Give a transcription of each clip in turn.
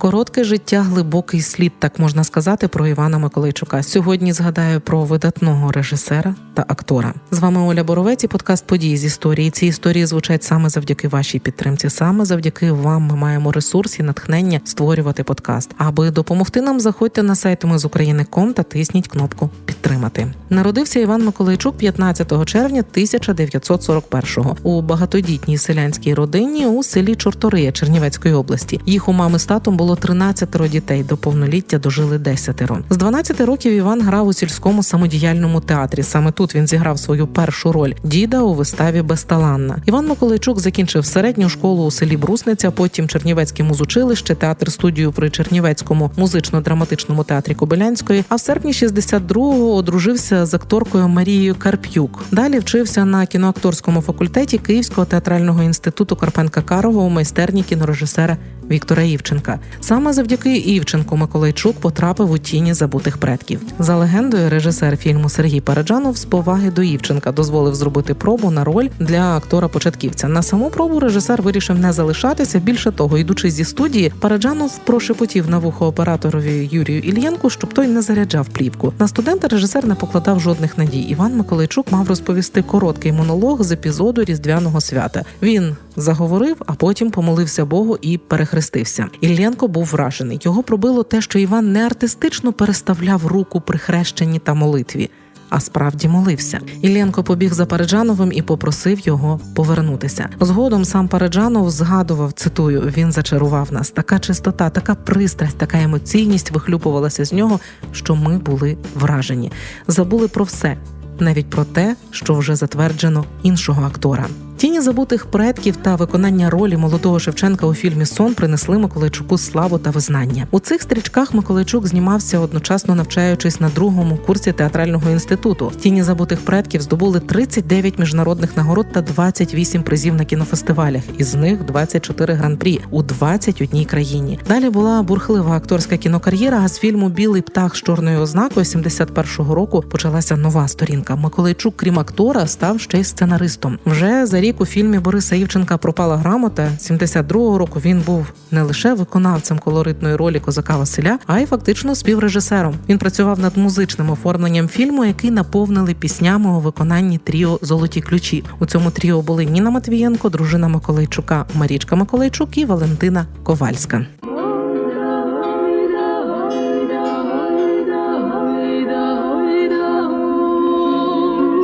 Коротке життя, глибокий слід, так можна сказати, про Івана Миколайчука. Сьогодні згадаю про видатного режисера та актора. З вами Оля Боровець і подкаст події з історії. Ці історії звучать саме завдяки вашій підтримці. Саме завдяки вам ми маємо ресурс і натхнення створювати подкаст. Аби допомогти нам, заходьте на сайт ми з України.ком та тисніть кнопку підтримати. Народився Іван Миколайчук 15 червня 1941-го у багатодітній селянській родині у селі Чортория Чернівецької області. Їх у мами з татом було 13 дітей. До повноліття дожили 10. З 12 років Іван грав у сільському самодіяльному театрі. Саме тут він зіграв свою першу роль діда у виставі Безталанна. Іван Миколайчук закінчив середню школу у селі Брусниця, потім Чернівецьке музучилище, театр студію при Чернівецькому музично-драматичному театрі Кобилянської. А в серпні 62-го одружився з акторкою Марією Карп'юк. Далі вчився на кіноакторському факультеті Київського театрального інституту Карпенка Карого у майстерні кінорежисера Віктора Івченка. Саме завдяки Івченку Миколайчук потрапив у тіні забутих предків. За легендою, режисер фільму Сергій Параджанов з поваги до Івченка дозволив зробити пробу на роль для актора початківця. На саму пробу режисер вирішив не залишатися. Більше того, йдучи зі студії, Параджанов прошепотів на вухо операторові Юрію Ільєнку, щоб той не заряджав плівку. На студента режисер не покладав жодних надій. Іван Миколайчук мав розповісти короткий монолог з епізоду різдвяного свята. Він заговорив, а потім помолився Богу і перехрестився. Іллєнко був вражений. Його пробило те, що Іван не артистично переставляв руку при хрещенні та молитві. А справді молився. Іллєнко побіг за Пареджановим і попросив його повернутися. Згодом сам Пареджанов згадував, цитую: він зачарував нас. Така чистота, така пристрасть, така емоційність вихлюпувалася з нього, що ми були вражені. Забули про все, навіть про те, що вже затверджено іншого актора. Тіні забутих предків та виконання ролі молодого Шевченка у фільмі Сон принесли Миколайчуку славу та визнання. У цих стрічках Миколайчук знімався одночасно навчаючись на другому курсі театрального інституту. Тіні забутих предків здобули 39 міжнародних нагород та 28 призів на кінофестивалях, із них 24 гран-прі у 21 країні. Далі була бурхлива акторська кінокар'єра. А з фільму Білий птах з чорною ознакою 71-го року почалася нова сторінка. Миколайчук, крім актора, став ще й сценаристом. Вже за рік у фільмі Бориса Івченка пропала грамота. 72-го року він був не лише виконавцем колоритної ролі козака Василя, а й фактично співрежисером. Він працював над музичним оформленням фільму, який наповнили піснями у виконанні тріо Золоті ключі. У цьому тріо були Ніна Матвієнко, дружина Миколайчука, Марічка Миколайчук і Валентина Ковальська.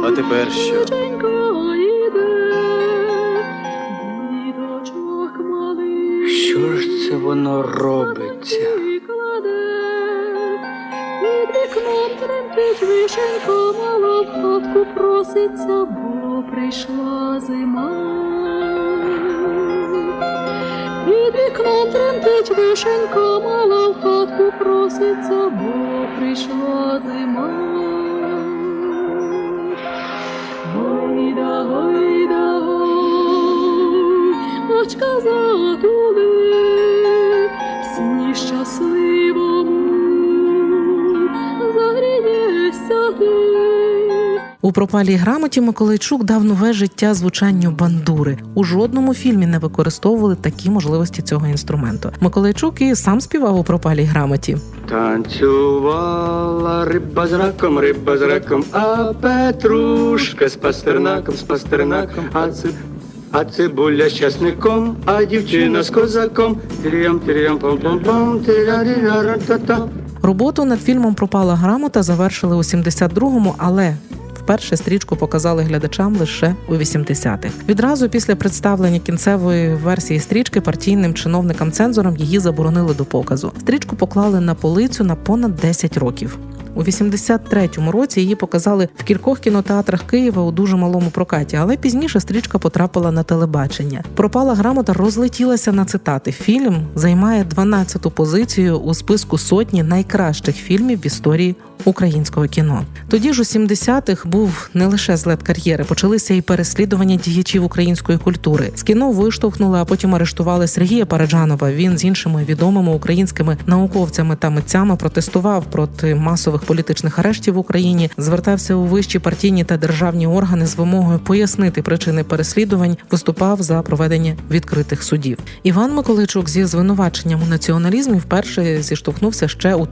А тепер що? Воно робиться? Тремтить вишенька, мала в хатку проситься, бо прийшла зима. Під вікном тремтить вишенька, мала в хатку проситься, бо прийшла зима. Гойда, гойда, гой, очка затули, щасливому, загрієшся ти. У пропалій грамоті Миколайчук дав нове життя звучанню бандури. У жодному фільмі не використовували такі можливості цього інструменту. Миколайчук і сам співав у пропалій грамоті. Танцювала риба з раком, риба з раком, а Петрушка з пастернаком, з пастернаком, а це. А цибуля з часником, а дівчина з козаком. Тирям, пом пом пом тиря та Роботу над фільмом Пропала грамота завершили у 72-му, але вперше стрічку показали глядачам лише у 80-х. Відразу після представлення кінцевої версії стрічки партійним чиновникам-цензорам її заборонили до показу. Стрічку поклали на полицю на понад 10 років. У 83-му році її показали в кількох кінотеатрах Києва у дуже малому прокаті, але пізніше стрічка потрапила на телебачення. Пропала грамота розлетілася на цитати. Фільм займає 12-ту позицію у списку сотні найкращих фільмів в історії українського кіно. Тоді ж у 70-х був не лише злет кар'єри, почалися і переслідування діячів української культури. З кіно виштовхнули, а потім арештували Сергія Параджанова. Він з іншими відомими українськими науковцями та митцями протестував проти масових політичних арештів в Україні, звертався у вищі партійні та державні органи з вимогою пояснити причини переслідувань, виступав за проведення відкритих судів. Іван Миколайчук зі звинуваченням у націоналізмі вперше зіштовхнувся ще у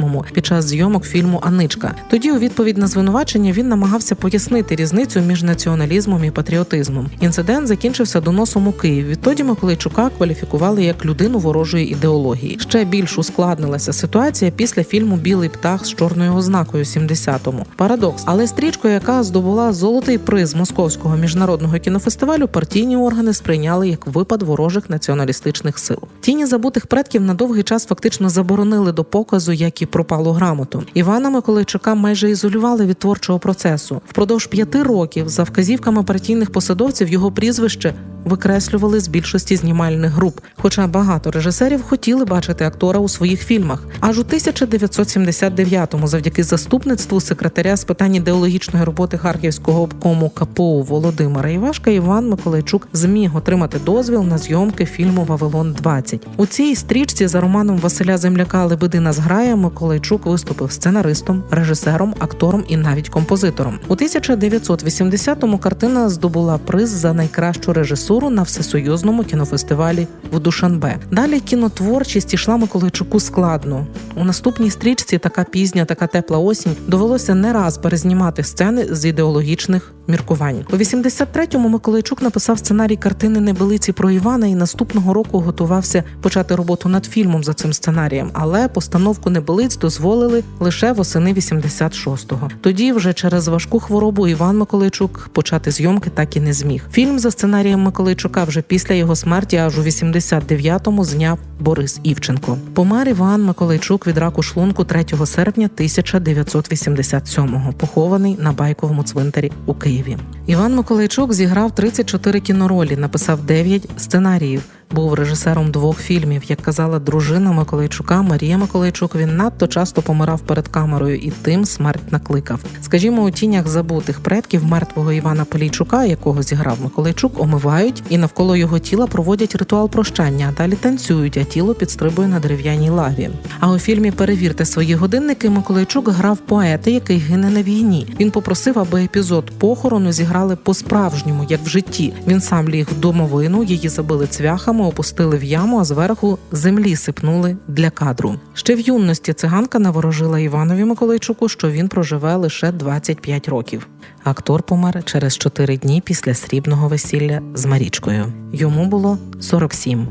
1968-му під час зйомок фільму Аничка. Тоді, у відповідь на звинувачення, він намагався пояснити різницю між націоналізмом і патріотизмом. Інцидент закінчився доносом у Київ. Відтоді Миколайчука кваліфікували як людину ворожої ідеології. Ще більш ускладнилася ситуація після фільму Білий птах з чорною ознакою 70-му. Парадокс, але стрічку, яка здобула золотий приз московського міжнародного кінофестивалю, партійні органи сприйняли як випад ворожих націоналістичних сил. Тіні забутих предків на довгий час фактично заборонили до показу, як і пропалу грамоту. Івана Миколайчука майже ізолювали від творчого процесу. Впродовж п'яти років, за вказівками партійних посадовців, його прізвище викреслювали з більшості знімальних груп. Хоча багато режисерів хотіли бачити актора у своїх фільмах. Аж у 1979-му, завдяки заступництву секретаря з питань ідеологічної роботи харківського обкому КПУ Володимира Івашка, Іван Миколайчук зміг отримати дозвіл на зйомки фільму Вавилон 20 У цій стрічці за романом Василя Земляка Лебедина зграя Миколайчук виступив сценаристом, режисером, актором і навіть композитором. У 1980-му картина здобула приз за найкращу режисуру на всесоюзному кінофестивалі в Душанбе. Далі кінотворчість ішла Миколайчуку складно. У наступній стрічці така пізня, така тепла осінь довелося не раз перезнімати сцени з ідеологічних міркувань. У 83-му Миколайчук написав сценарій картини Небелиці про Івана і наступного року готувався почати роботу над фільмом за цим сценарієм, але постановку небелиць дозволили лише восени 86-го. Тоді, вже через важку хворобу, Іван Миколайчук почати зйомки так і не зміг. Фільм за сценарієм Миколайчука вже після його смерті, аж у 89-му зняв Борис Івченко. Помер Іван Миколайчук від раку шлунку 3 серпня 1987-го, похований на байковому цвинтарі у Києві. Іван Миколайчук зіграв 34 кіноролі, написав 9 сценаріїв. Був режисером двох фільмів. Як казала дружина Миколайчука Марія Миколайчук, він надто часто помирав перед камерою і тим смерть накликав. Скажімо, у тінях забутих предків мертвого Івана Полійчука, якого зіграв Миколайчук, омивають і навколо його тіла проводять ритуал прощання, далі танцюють, а тіло підстрибує на дерев'яній лаві. А у фільмі Перевірте свої годинники Миколайчук грав поета, який гине на війні. Він попросив, аби епізод похорону зіграли по-справжньому, як в житті. Він сам ліг в домовину, її забили цвяхами, опустили в яму, а зверху землі сипнули для кадру. Ще в юності циганка наворожила Іванові Миколайчуку, що він проживе лише 25 років. Актор помер через 4 дні після срібного весілля з Марічкою. Йому було 47.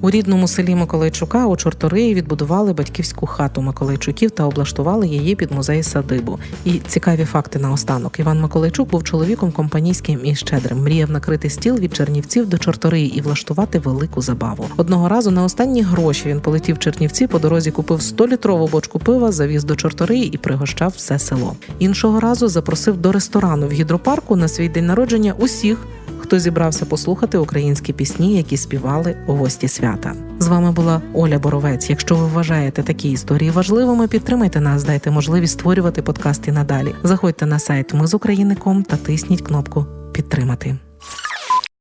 У рідному селі Миколайчука у Чорториї відбудували батьківську хату Миколайчуків та облаштували її під музей садибу. І цікаві факти наостанок. Іван Миколайчук був чоловіком компанійським і щедрим. Мріяв накрити стіл від Чернівців до Чорториї і влаштувати велику забаву. Одного разу на останні гроші він полетів в Чернівці. По дорозі купив 100-літрову бочку пива, завіз до Чорториї і пригощав все село. Іншого разу запросив до ресторану в гідропарку на свій день народження усіх хто зібрався послухати українські пісні, які співали у гості свята. З вами була Оля Боровець. Якщо ви вважаєте такі історії важливими, підтримайте нас, дайте можливість створювати подкасти надалі. Заходьте на сайт Ми з України.ком та тисніть кнопку Підтримати.